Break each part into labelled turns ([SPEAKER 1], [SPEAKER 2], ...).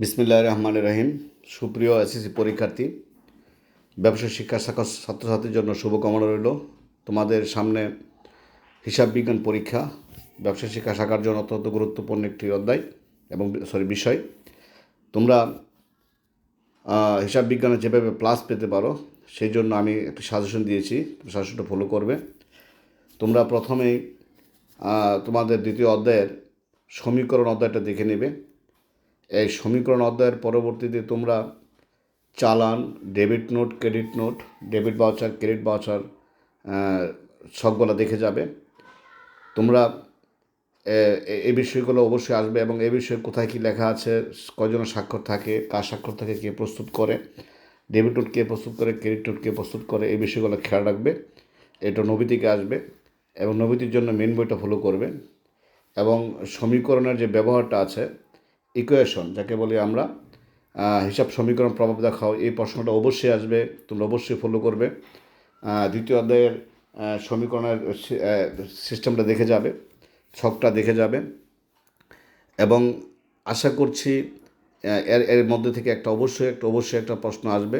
[SPEAKER 1] বিসমিল্লাহ রহমান রহিম। সুপ্রিয় এসএসসি পরীক্ষার্থী, ব্যবসা শিক্ষা শাখা ছাত্রছাত্রীর জন্য শুভকামনা রইল। তোমাদের সামনে হিসাব বিজ্ঞান পরীক্ষা, ব্যবসা শিক্ষা শাখার জন্য অত্যন্ত গুরুত্বপূর্ণ একটি অধ্যায় এবং সরি বিষয়। তোমরা হিসাব বিজ্ঞানে যেভাবে প্লাস পেতে পারো, সেই জন্য আমি একটি সাজেশন দিয়েছি সাজেশনটা ফলো করবে। তোমরা প্রথমেই তোমাদের দ্বিতীয় অধ্যায়ের সমীকরণ অধ্যায়টা দেখে নেবে। এই সমীকরণ অধ্যায়ের পরবর্তীতে তোমরা challan debit note credit note debit voucher credit voucher সবগুলো দেখে যাবে। তোমরা, এ- এ- এই বিষয়গুলো অবশ্যই আসবে এবং এই বিষয়ে কোথায় কী লেখা আছে কয়জনের স্বাক্ষর থাকে, কার স্বাক্ষর থাকে, কে প্রস্তুত করে ডেবিট নোট কে প্রস্তুত করে ক্রেডিট নোট কে প্রস্তুত করে, এই বিষয়গুলো খেয়াল রাখবে। এটা নবী থেকে আসবে এবং নবীতির জন্য মেন বইটা ফলো করবে। এবং সমীকরণের যে ব্যবহারটা আছে ইকুয়েশন যাকে বলি আমরা হিসাব সমীকরণ প্রভাব দেখাও, এই প্রশ্নটা অবশ্যই আসবে, তোমরা অবশ্যই ফলো করবে। দ্বিতীয় অধ্যায়ের সমীকরণের সিস্টেমটা দেখে যাবে, ছকটা দেখে যাবে। এবং আশা করছি এর এর মধ্যে থেকে একটা অবশ্যই একটা অবশ্যই একটা প্রশ্ন আসবে।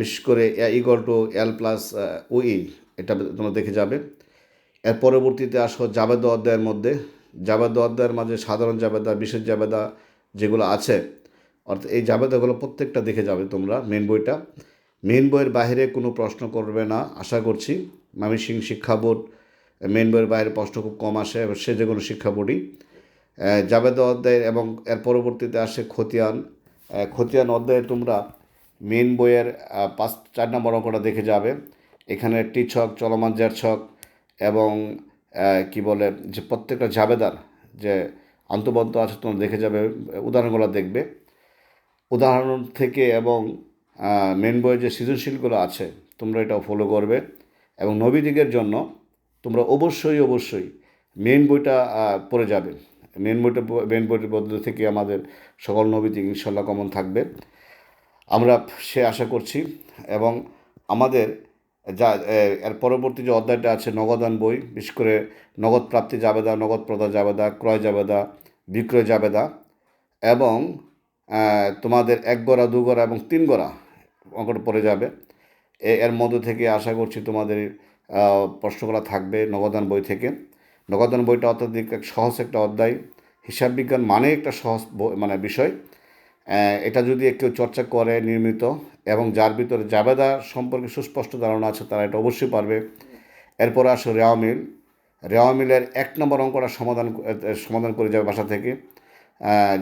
[SPEAKER 1] বিশেষ করে ইগল টু এল প্লাস ওই এটা তোমরা দেখে যাবে। এর পরবর্তীতে আসো জাবেদ অধ্যায়ের মধ্যে। জাবেদ অধ্যায়ের মাঝে সাধারণ জাবেদা, বিশেষ জাবেদা যেগুলো আছে, অর্থাৎ এই জাবেদাগুলো প্রত্যেকটা দেখে যাবে তোমরা মেন বইটা। মেন বইয়ের বাইরে কোনো প্রশ্ন করবে না, আশা করছি। মামিসিং শিক্ষা বোর্ড মেন বইয়ের বাইরে প্রশ্ন খুব কম আসে সে যে কোনো শিক্ষা বোর্ডই। জাবেদ অধ্যায় এবং এর পরবর্তীতে আসে খতিয়ান। খতিয়ান অধ্যায়ে তোমরা মেন বইয়ের পাঁচ, চার নম্বর অঙ্কটা দেখে যাবে। এখানে টি ছক চলমান জের ছক এবং কি বলে, যে প্রত্যেকটা জাবেদার যে আন্তবন্ত আছে, তোমরা দেখে যাবে, উদাহরণগুলো দেখবে। উদাহরণ থেকে এবং মেন বইয়ের যে সৃজনশীলগুলো আছে, তোমরা এটাও ফলো করবে। এবং নবীদিগের জন্য তোমরা অবশ্যই অবশ্যই মেন বইটা পড়ে যাবে। মেন বইটা মেন বইটির মধ্যে থেকে আমাদের সকল নবীদিগ ইনশাল্লাহ কমন থাকবে। আমরা সে আশা করছি এবং আমাদের যা এর পরবর্তী যে অধ্যায়টা আছে নগদান বই, বিশেষ করে নগদ প্রাপ্তি জাবেদা, নগদ প্রদা জাবেদা, ক্রয় জাবেদা, বিক্রয় জাবেদা এবং তোমাদের এক গড়া, দু গড়া এবং তিন গড়া অঙ্কটা পড়ে যাবে। এর মধ্যে থেকে আশা করছি তোমাদের প্রশ্নগুলো থাকবে নগদান বই থেকে। নগদান বইটা অত্যাধিক সহজ একটা অধ্যায়। হিসাব বিজ্ঞান মানে একটা সহজ মানে বিষয়। এটা যদি কেউ চর্চা করে নিয়মিত এবং যার ভিতরে জাবেদা সম্পর্কে সুস্পষ্ট ধারণা আছে, তারা এটা অবশ্যই পারবে। এরপর আসো রেওয়া মিল রেওয়া মিলের এক নম্বর অঙ্কটা সমাধান সমাধান করে যাবে বাসা থেকে।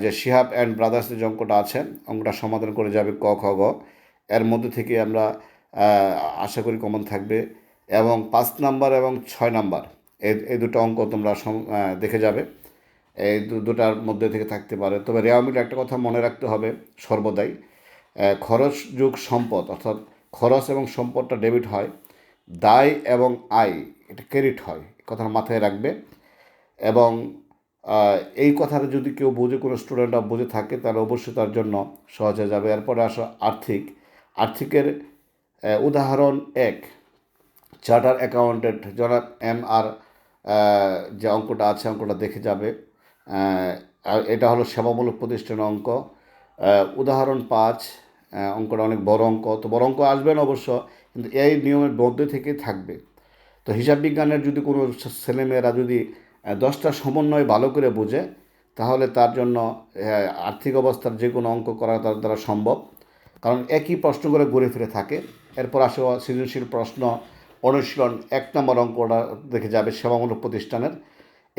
[SPEAKER 1] যে শিহাব অ্যান্ড ব্রাদার্সের যে অঙ্কটা আছে, অঙ্কটা সমাধান করে যাবে ক, খ, গ। এর মধ্যে থেকে আমরা আশা করি কমন থাকবে। এবং পাঁচ নাম্বার এবং ছয় নাম্বার এই দুটো অঙ্ক তোমরা দেখে যাবে। এই দুটার মধ্যে থেকে থাকতে পারে। তবে রেওয়ামিল একটা কথা মনে রাখতে হবে সর্বদাই। খরচ যোগ সম্পদ, অর্থাৎ খরচ এবং সম্পদটা ডেবিট হয়, দায় এবং আয়, এটা ক্রেডিট হয় কথাটা মাথায় রাখবে। এবং এই কথাটা যদি কেউ বোঝে, কোনো স্টুডেন্টরা বুঝে থাকে, তাহলে অবশ্যই তার জন্য সহজ হয়ে যাবে। এরপরে আসো আর্থিক। আর্থিকের উদাহরণ এক চার্টার অ্যাকাউন্টেন্ট যারা এম আর যে অঙ্কটা আছে, অঙ্কটা দেখে যাবে। এটা হলো সেবামূলক প্রতিষ্ঠানের অঙ্ক। উদাহরণ পাঁচ অঙ্কটা অনেক বড় অঙ্ক, তো বড় অঙ্ক আসবে না অবশ্য, কিন্তু এই নিয়মের মধ্যে থেকে থাকবে। তো হিসাব বিজ্ঞানের যদি কোনো ছেলেমেয়েরা যদি দশটা সমন্বয় ভালো করে বোঝে, তাহলে তার জন্য আর্থিক অবস্থার যে কোনো অঙ্ক করা তার দ্বারা সম্ভব। কারণ একই প্রশ্ন করে ঘুরে ফিরে থাকে। এরপর আসে সৃজনশীল প্রশ্ন, অনুশীলন, এক নম্বর অঙ্কটা দেখে যাবে সেবামূলক প্রতিষ্ঠানের।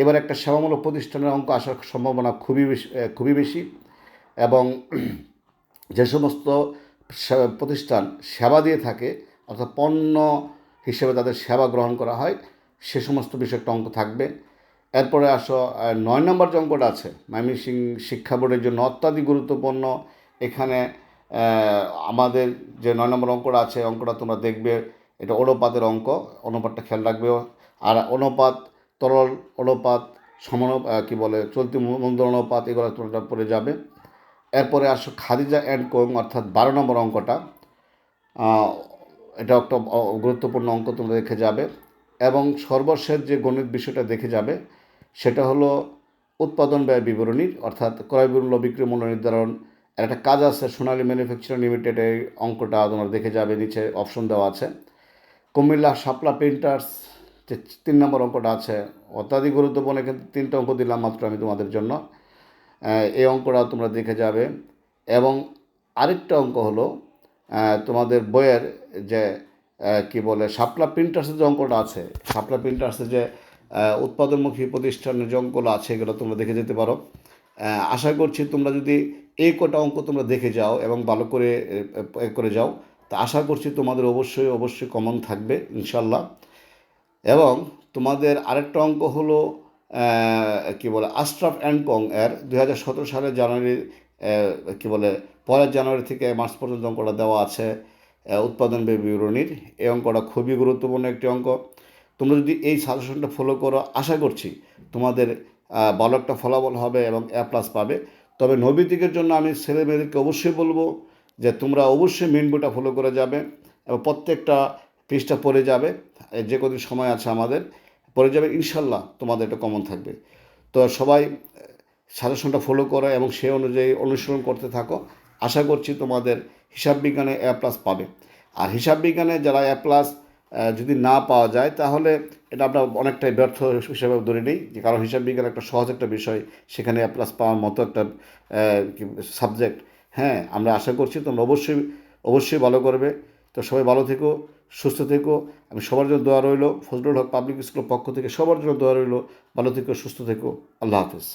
[SPEAKER 1] এবার একটা সেবামূলক প্রতিষ্ঠানের অঙ্ক আসার সম্ভাবনা খুবই বেশি খুবই বেশি। এবং যে সমস্ত প্রতিষ্ঠান সেবা দিয়ে থাকে, অর্থাৎ পণ্য হিসেবে তাদের সেবা গ্রহণ করা হয়, সে সমস্ত বিষয়ে একটা অঙ্ক থাকবে। এরপরে আসো নয় নম্বর যে অঙ্কটা আছে ময়মনসিং শিক্ষা বোর্ডের জন্য অত্যাধিক গুরুত্বপূর্ণ, এখানে আমাদের যে নয় নম্বর অঙ্কটা আছে, অঙ্কটা তোমরা দেখবে, এটা অনুপাতের অঙ্ক, অনুপাতটা খেয়াল রাখবে। আর অনুপাত, তরল অনুপাত, সমান কী বলে, চলতি মূলধন অনুপাত, এগুলো তোমরা পড়ে যাবে। এরপরে আসো খাদিজা অ্যান্ড কোং অর্থাৎ বারো নম্বর অঙ্কটা। এটা একটা গুরুত্বপূর্ণ অঙ্ক তোমরা দেখে যাবে। এবং সর্বশেষ যে গণিত বিষয়টা দেখে যাবে, সেটা হলো উৎপাদন ব্যয় বিবরণীর অর্থাৎ ক্রয় মূল্য বিক্রয় মূল্য নির্ধারণ। একটা কাজ আছে, সোনালী ম্যানুফ্যাকচারিং লিমিটেডের অঙ্কটা তোমরা দেখে যাবে, নিচে অপশন দেওয়া আছে। কুমিল্লা শাপলা প্রিন্টার্স, যে তিন নম্বর অঙ্কটা আছে, অত্যাধিক গুরুত্বপূর্ণ, কিন্তু তিনটা অঙ্ক দিলাম মাত্র আমি তোমাদের জন্য। এই অঙ্কটা তোমরা দেখে যাবে। এবং আরেকটা অঙ্ক হলো তোমাদের বইয়ের যে কি বলে, সাপলা প্রিন্টার্সের যে অঙ্কটা আছে, সাপলা প্রিন্টার্সের যে উৎপাদনমুখী প্রতিষ্ঠানের যে অঙ্কগুলো আছে, এগুলো তোমরা দেখে যেতে পারো। আশা করছি তোমরা যদি এই কটা অঙ্ক তোমরা দেখে যাও এবং ভালো করে করে যাও, তা আশা করছি তোমাদের অবশ্যই অবশ্যই কমন থাকবে ইনশাল্লাহ এবং তোমাদের আরেকটা অঙ্ক হলো কি বলে, আশরাফ অ্যান্ড কং এর দুই হাজার সতেরো সালের জানুয়ারি কি বলে, পরের জানুয়ারি থেকে মার্চ পর্যন্ত অঙ্কটা দেওয়া আছে উৎপাদন বিবরণীর, এই অঙ্কটা খুবই গুরুত্বপূর্ণ একটি অঙ্ক। তোমরা যদি এই সাজেশনটা ফলো করো, আশা করছি তোমাদের ভালো একটা ফলাফল হবে এবং এ প্লাস পাবে। তবে নৈবিতিকের জন্য আমি ছেলে মেয়েদেরকে অবশ্যই বলব যে তোমরা অবশ্যই মেন বইটা ফলো করে যাবে এবং প্রত্যেকটা পৃষ্ঠা পড়ে যাবে। যে কদিন সময় আছে আমাদের পড়ে যাবে, ইনশাল্লাহ তোমাদের এটা কমন থাকবে। তো সবাই সাজেশনটা ফলো করো এবং সেই অনুযায়ী অনুসরণ করতে থাকো। আশা করছি তোমাদের হিসাব বিজ্ঞানে এ প্লাস পাবে। আর হিসাব বিজ্ঞানে যারা এ প্লাস যদি না পাওয়া যায়, তাহলে এটা আমরা অনেকটাই ব্যর্থ হিসাবে ধরে নিই। যে কারণ হিসাব বিজ্ঞান একটা সহজ একটা বিষয়, সেখানে এ প্লাস পাওয়ার মতো একটা সাবজেক্ট হ্যাঁ আমরা আশা করছি তোমরা অবশ্যই অবশ্যই ভালো করবে। তো সবাই ভালো থেকো। সুস্থ থেকো। আমি সবার জন্য দোয়া রইল। ফজলুল হক পাবলিক স্কুলের পক্ষ থেকে সবার জন্য দোয়া রইল। ভালো থেকো, সুস্থ থেকো। আল্লাহ হাফেজ।